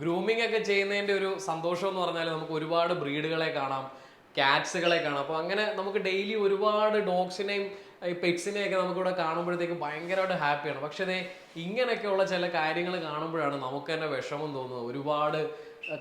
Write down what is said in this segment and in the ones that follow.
Grooming ഒക്കെ ചെയ്യുന്നതിന്റെ ഒരു സന്തോഷം എന്ന് പറഞ്ഞാൽ നമുക്ക് ഒരുപാട് ബ്രീഡുകളെ കാണാം കാറ്റ്സുകളെ കാണാം. അപ്പോൾ അങ്ങനെ നമുക്ക് ഡെയിലി ഒരുപാട് ഡോഗ്സിനെയും ഈ പെറ്റ്സിനെയൊക്കെ നമുക്കിവിടെ കാണുമ്പോഴത്തേക്കും ഭയങ്കരമായിട്ട് ഹാപ്പിയാണ്. പക്ഷേ ദേ ഇങ്ങനെയൊക്കെയുള്ള ചില കാര്യങ്ങൾ കാണുമ്പോഴാണ് നമുക്ക് തന്നെ വിഷമം തോന്നുന്നത്. ഒരുപാട്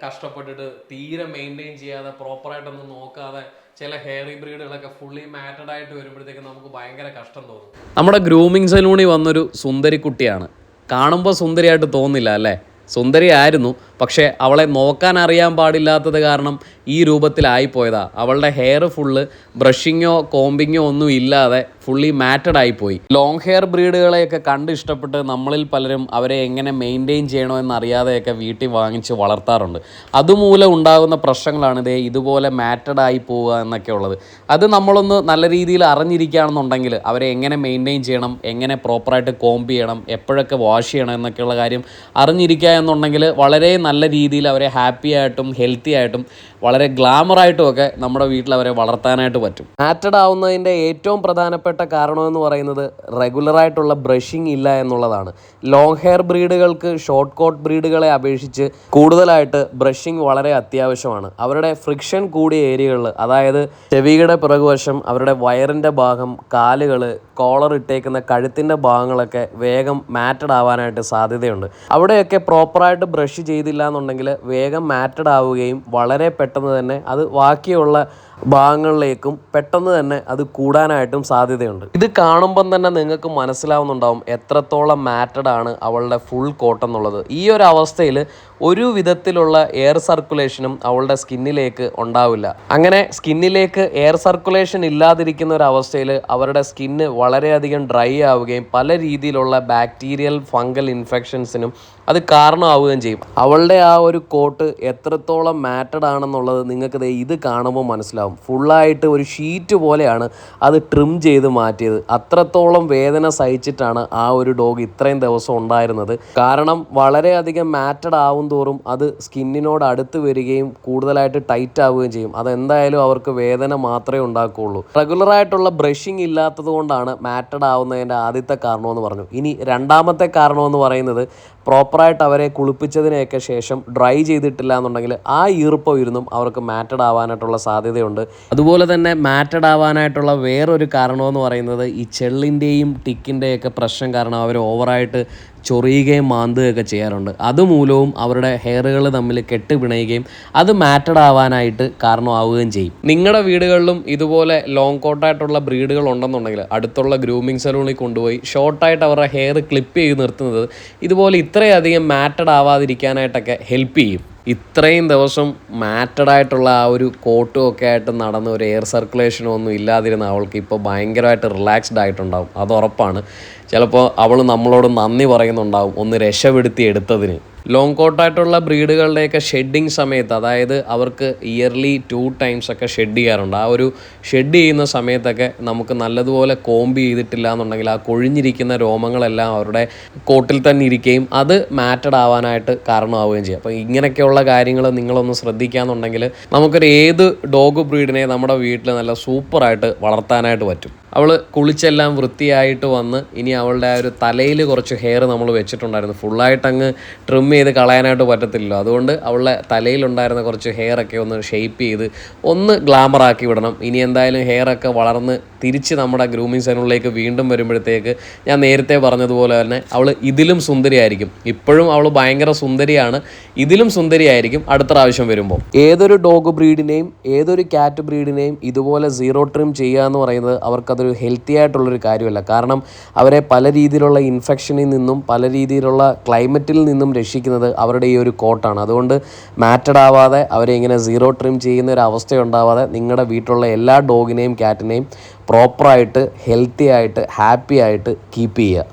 കഷ്ടപ്പെട്ടിട്ട് തീരെ മെയിന്റെയിൻ ചെയ്യാതെ പ്രോപ്പറായിട്ടൊന്നും നോക്കാതെ ചില ഹെയറി ബ്രീഡുകളൊക്കെ ഫുള്ളി മാറ്റഡ് ആയിട്ട് വരുമ്പോഴത്തേക്കും നമുക്ക് ഭയങ്കര കഷ്ടം തോന്നും. നമ്മുടെ ഗ്രൂമിംഗ് സലൂണിൽ വന്നൊരു സുന്ദരി കുട്ടിയാണ് കാണുമ്പോൾ സുന്ദരിയായിട്ട് തോന്നില്ല അല്ലേ? സുന്ദരിയായിരുന്നു പക്ഷേ അവളെ നോക്കാൻ അറിയാൻ പാടില്ലാത്തത് കാരണം ഈ രൂപത്തിലായിപ്പോയതാ. അവളുടെ ഹെയർ ഫുള്ള് ബ്രഷിങ്ങോ കോമ്പിങ്ങോ ഒന്നും ഇല്ലാതെ ഫുള്ളി മാറ്റഡ് ആയിപ്പോയി. ലോങ് ഹെയർ ബ്രീഡുകളെയൊക്കെ കണ്ട് ഇഷ്ടപ്പെട്ട് നമ്മളിൽ പലരും അവരെ എങ്ങനെ മെയിന്റെയിൻ ചെയ്യണോ എന്നറിയാതെയൊക്കെ വീട്ടിൽ വാങ്ങിച്ച് വളർത്താറുണ്ട്. അതുമൂലം ഉണ്ടാകുന്ന പ്രശ്നങ്ങളാണ് ഇതേ ഇതുപോലെ മാറ്റഡ് ആയി പോവുക എന്നൊക്കെ ഉള്ളത്. അത് നമ്മളൊന്ന് നല്ല രീതിയിൽ അറിഞ്ഞിരിക്കുകയാണെന്നുണ്ടെങ്കിൽ അവരെ എങ്ങനെ മെയിന്റെയിൻ ചെയ്യണം എങ്ങനെ പ്രോപ്പറായിട്ട് കോമ്പ് ചെയ്യണം എപ്പോഴൊക്കെ വാഷ് ചെയ്യണം എന്നൊക്കെയുള്ള കാര്യം അറിഞ്ഞിരിക്കുക എന്നുണ്ടെങ്കിൽ വളരെ നല്ല രീതിയിൽ അവരെ ഹാപ്പി ആയിട്ടും ഹെൽത്തി ആയിട്ടും വളരെ ഗ്ലാമറായിട്ടും ഒക്കെ നമ്മുടെ വീട്ടിൽ അവരെ വളർത്താനായിട്ട് പറ്റും. മാറ്റഡ് ആവുന്നതിന്റെ ഏറ്റവും പ്രധാനപ്പെട്ട കാരണമെന്ന് പറയുന്നത് റെഗുലറായിട്ടുള്ള ബ്രഷിംഗ് ഇല്ല എന്നുള്ളതാണ്. ലോങ് ഹെയർ ബ്രീഡുകൾക്ക് ഷോർട്ട് കോട്ട് ബ്രീഡുകളെ അപേക്ഷിച്ച് കൂടുതലായിട്ട് ബ്രഷിംഗ് വളരെ അത്യാവശ്യമാണ്. അവരുടെ ഫ്രിക്ഷൻ കൂടിയ ഏരിയകളിൽ അതായത് ചെവിയുടെ പിറകുവശം അവരുടെ വയറിന്റെ ഭാഗം കാലുകൾ കോളർ ഇട്ടേക്കുന്ന കഴുത്തിന്റെ ഭാഗങ്ങളൊക്കെ വേഗം മാറ്റഡ് ആവാനായിട്ട് സാധ്യതയുണ്ട്. അവിടെയൊക്കെ പ്രോപ്പറായിട്ട് ബ്രഷ് ചെയ്തില്ല എന്നുണ്ടെങ്കിൽ വേഗം മാറ്റഡ് ആവുകയും വളരെ പെട്ടെന്ന് തന്നെ അത് ബാക്കിയുള്ള ഭാഗങ്ങളിലേക്കും പെട്ടെന്ന് തന്നെ അത് കൂടാനായിട്ടും സാധ്യതയുണ്ട്. ഇത് കാണുമ്പം തന്നെ നിങ്ങൾക്ക് മനസ്സിലാവുന്നുണ്ടാവും എത്രത്തോളം മാറ്റഡ് ആണ് അവളുടെ ഫുൾ കോട്ട് എന്നുള്ളത്. ഈ ഒരു അവസ്ഥയിൽ ഒരു വിധത്തിലുള്ള എയർ സർക്കുലേഷനും അവളുടെ സ്കിന്നിലേക്ക് ഉണ്ടാവില്ല. അങ്ങനെ സ്കിന്നിലേക്ക് എയർ സർക്കുലേഷൻ ഇല്ലാതിരിക്കുന്ന ഒരു അവസ്ഥയിൽ അവരുടെ സ്കിന്ന് വളരെയധികം ഡ്രൈ ആവുകയും പല രീതിയിലുള്ള ബാക്ടീരിയൽ ഫംഗൽ ഇൻഫെക്ഷൻസിനും അത് കാരണമാവുകയും ചെയ്യും. അവളുടെ ആ ഒരു കോട്ട് എത്രത്തോളം മാറ്റഡ് ആണെന്നുള്ളത് നിങ്ങൾക്ക് ഇത് കാണുമ്പോൾ മനസ്സിലാവും. ഫുള്ളായിട്ട് ഒരു ഷീറ്റ് പോലെയാണ് അത് ട്രിം ചെയ്ത് മാറ്റിയത്. അത്രത്തോളം വേദന സഹിച്ചിട്ടാണ് ആ ഒരു ഡോഗ് ഇത്രയും ദിവസം ഉണ്ടായിരുന്നത്. കാരണം വളരെയധികം മാറ്റഡ് ആവും തോറും അത് സ്കിന്നിനോട് അടുത്ത് വരികയും കൂടുതലായിട്ട് ടൈറ്റ് ആവുകയും ചെയ്യും. അതെന്തായാലും അവർക്ക് വേദന മാത്രമേ ഉണ്ടാക്കുകയുള്ളൂ. റെഗുലറായിട്ടുള്ള ബ്രഷിംഗ് ഇല്ലാത്തത് കൊണ്ടാണ് മാറ്റഡ് ആവുന്നതിന്റെ ആദ്യത്തെ കാരണമെന്ന് പറഞ്ഞു. ഇനി രണ്ടാമത്തെ കാരണമെന്ന് പറയുന്നത് പ്രോപ്പറായിട്ട് അവരെ കുളിപ്പിച്ചതിനൊക്കെ ശേഷം ഡ്രൈ ചെയ്തിട്ടില്ല എന്നുണ്ടെങ്കിൽ ആ ഈർപ്പം ഇരുന്നും അവർക്ക് മാറ്റഡ് ആവാനായിട്ടുള്ള സാധ്യതയുണ്ട്. അതുപോലെ തന്നെ മാറ്റഡ് ആവാനായിട്ടുള്ള വേറൊരു കാരണമെന്ന് പറയുന്നത് ഈ ചെള്ളിന്റെയും ടിക്കിന്റെയൊക്കെ പ്രശ്നം കാരണം അവർ ഓവറായിട്ട് ചൊറിയുകയും മാന്തുകയൊക്കെ ചെയ്യാറുണ്ട്. അതുമൂലവും അവരുടെ ഹെയറുകൾ തമ്മിൽ കെട്ടുപിണയുകയും അത് മാറ്റഡ് ആവാനായിട്ട് കാരണമാവുകയും ചെയ്യും. നിങ്ങളുടെ വീടുകളിലും ഇതുപോലെ ലോങ് കോട്ടായിട്ടുള്ള ബ്രീഡുകൾ ഉണ്ടെന്നുണ്ടെങ്കിൽ അടുത്തുള്ള ഗ്രൂമിംഗ് സലൂണിൽ കൊണ്ടുപോയി ഷോർട്ടായിട്ട് അവരുടെ ഹെയർ ക്ലിപ്പ് ചെയ്ത് നിർത്തുന്നത് ഇതുപോലെ ഇത്രയധികം മാറ്റഡ് ആവാതിരിക്കാനായിട്ടൊക്കെ ഹെൽപ്പ് ചെയ്യും. ഇത്രയും ദിവസം മാറ്റഡായിട്ടുള്ള ആ ഒരു കോട്ടും ഒക്കെ ആയിട്ട് നടന്ന ഒരു എയർ സർക്കുലേഷനോ ഒന്നും ഇല്ലാതിരുന്ന അവൾക്ക് ഇപ്പോൾ ഭയങ്കരമായിട്ട് റിലാക്സ്ഡ് ആയിട്ടുണ്ടാവും. അത് ഉറപ്പാണ്. ചിലപ്പോൾ അവൾ നമ്മളോട് നന്ദി പറയുന്നുണ്ടാവും. ഒന്ന് രക്ഷപ്പെടുത്തി എടുത്തതിന്. ലോങ് കോട്ടായിട്ടുള്ള ബ്രീഡുകളുടെയൊക്കെ ഷെഡിങ് സമയത്ത് അതായത് അവർക്ക് ഇയർലി ടു ടൈംസ് ഒക്കെ ഷെഡ് ചെയ്യാറുണ്ട്. ആ ഒരു ഷെഡ് ചെയ്യുന്ന സമയത്തൊക്കെ നമുക്ക് നല്ലതുപോലെ കോമ്പ് ചെയ്തിട്ടില്ല എന്നുണ്ടെങ്കിൽ ആ കൊഴിഞ്ഞിരിക്കുന്ന രോമങ്ങളെല്ലാം അവരുടെ കോട്ടിൽ തന്നെ ഇരിക്കുകയും അത് മാറ്റഡ് ആവാനായിട്ട് കാരണമാവുകയും ചെയ്യും. അപ്പോൾ ഇങ്ങനെയൊക്കെയുള്ള കാര്യങ്ങൾ നിങ്ങളൊന്ന് ശ്രദ്ധിക്കാന്നുണ്ടെങ്കിൽ നമുക്കൊരു ഏത് ഡോഗ് ബ്രീഡിനെ നമ്മുടെ വീട്ടിൽ നല്ല സൂപ്പറായിട്ട് വളർത്താനായിട്ട് പറ്റും. അവൾ കുളിച്ചെല്ലാം വൃത്തിയായിട്ട് വന്ന് ഇനി അവളുടെ ആ ഒരു തലയിൽ കുറച്ച് ഹെയർ നമ്മൾ വെച്ചിട്ടുണ്ടായിരുന്നു. ഫുള്ളായിട്ട് അങ്ങ് ട്രിം ചെയ്ത് കളയാനായിട്ട് പറ്റത്തില്ലല്ലോ. അതുകൊണ്ട് അവളുടെ തലയിലുണ്ടായിരുന്ന കുറച്ച് ഹെയറൊക്കെ ഒന്ന് ഷെയ്പ്പ് ചെയ്ത് ഒന്ന് ഗ്ലാമറാക്കി വിടണം. ഇനി എന്തായാലും ഹെയറൊക്കെ വളർന്ന് തിരിച്ച് നമ്മുടെ ഗ്രൂമിങ് സലൂണിലേക്ക് വീണ്ടും വരുമ്പോഴത്തേക്ക് ഞാൻ നേരത്തെ പറഞ്ഞതുപോലെ തന്നെ അവൾ ഇതിലും സുന്ദരിയായിരിക്കും. ഇപ്പോഴും അവൾ ഭയങ്കര സുന്ദരിയാണ്. ഇതിലും സുന്ദരിയായിരിക്കും അടുത്ത പ്രാവശ്യം വരുമ്പോൾ. ഏതൊരു ഡോഗ് ബ്രീഡിനെയും ഏതൊരു കാറ്റ് ബ്രീഡിനെയും ഇതുപോലെ സീറോ ട്രിം ചെയ്യുക എന്ന് പറയുന്നത് അവർക്കതൊരു ഹെൽത്തി ആയിട്ടുള്ളൊരു കാര്യമല്ല. കാരണം അവരെ പല രീതിയിലുള്ള ഇൻഫെക്ഷനിൽ നിന്നും പല രീതിയിലുള്ള ക്ലൈമറ്റിൽ നിന്നും രക്ഷിക്കുന്നത് അവരുടെ ഈ ഒരു കോട്ടാണ്. അതുകൊണ്ട് മാറ്റഡ് ആവാതെ അവരെ ഇങ്ങനെ സീറോ ട്രിം ചെയ്യുന്ന ഒരു അവസ്ഥ ഉണ്ടാവാതെ നിങ്ങളുടെ വീട്ടിലുള്ള എല്ലാ ഡോഗിനെയും കാറ്റിനെയും പ്രോപ്പറായിട്ട് ഹെൽത്തി ആയിട്ട് ഹാപ്പി ആയിട്ട് കീപ്പ് ചെയ്യുക.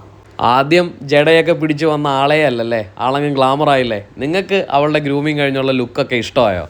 ആദ്യം ജഡയൊക്കെ പിടിച്ചു വന്ന ആളെ അല്ലല്ലേ ആളങ്ങ് ഗ്ലാമർ ആയില്ലേ നിങ്ങൾക്ക് അവളുടെ ഗ്രൂമിങ് കഴിഞ്ഞുള്ള ലുക്കൊക്കെ ഇഷ്ടമായോ?